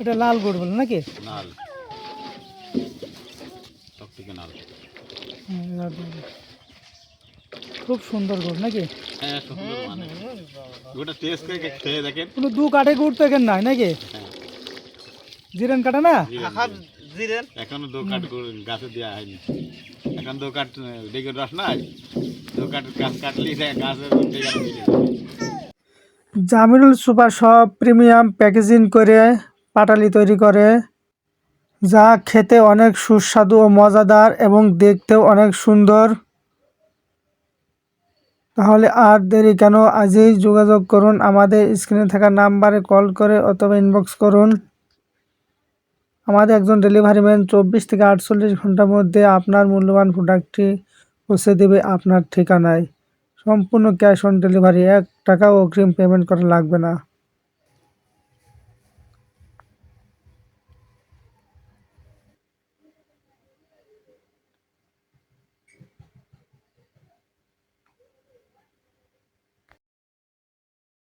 এটা লাল গরু বলে নাকি? নাল সব থেকে লাল। খুব সুন্দর গরু নাকি? হ্যাঁ সুন্দর মানে। ওটা টেস্ট করে খেয়ে দেখেন। কোনো দু কাঠে গুড় তো এখানে নাই নাকি? হ্যাঁ। জিরেন কাটা না? জিরেন। এখনও দু কাঠ গাছে দেওয়া হয়নি। এখন দু কাঠ রস নাই? দু কাঠ গাছ কাটলি গাছের জামিরুল সুপার সব প্রিমিয়াম প্যাকেজিং করে পাটালি তৈরি করে, যা খেতে অনেক সুস্বাদু ও মজাদার এবং দেখতেও অনেক সুন্দর। তাহলে আর দেরি কেন? আজই যোগাযোগ করুন আমাদের স্ক্রিনে থাকা নাম্বারে কল করে অথবা ইনবক্স করুন। আমাদের একজন ডেলিভারি ম্যান চব্বিশ থেকে আটচল্লিশ ঘণ্টার মধ্যে আপনার মূল্যবান প্রোডাক্টটি পৌঁছে দেবে আপনার ঠিকানায়। সম্পূর্ণ ক্যাশ অন ডেলিভারি এক টাকাও অগ্রিম পেমেন্ট করা লাগবে না।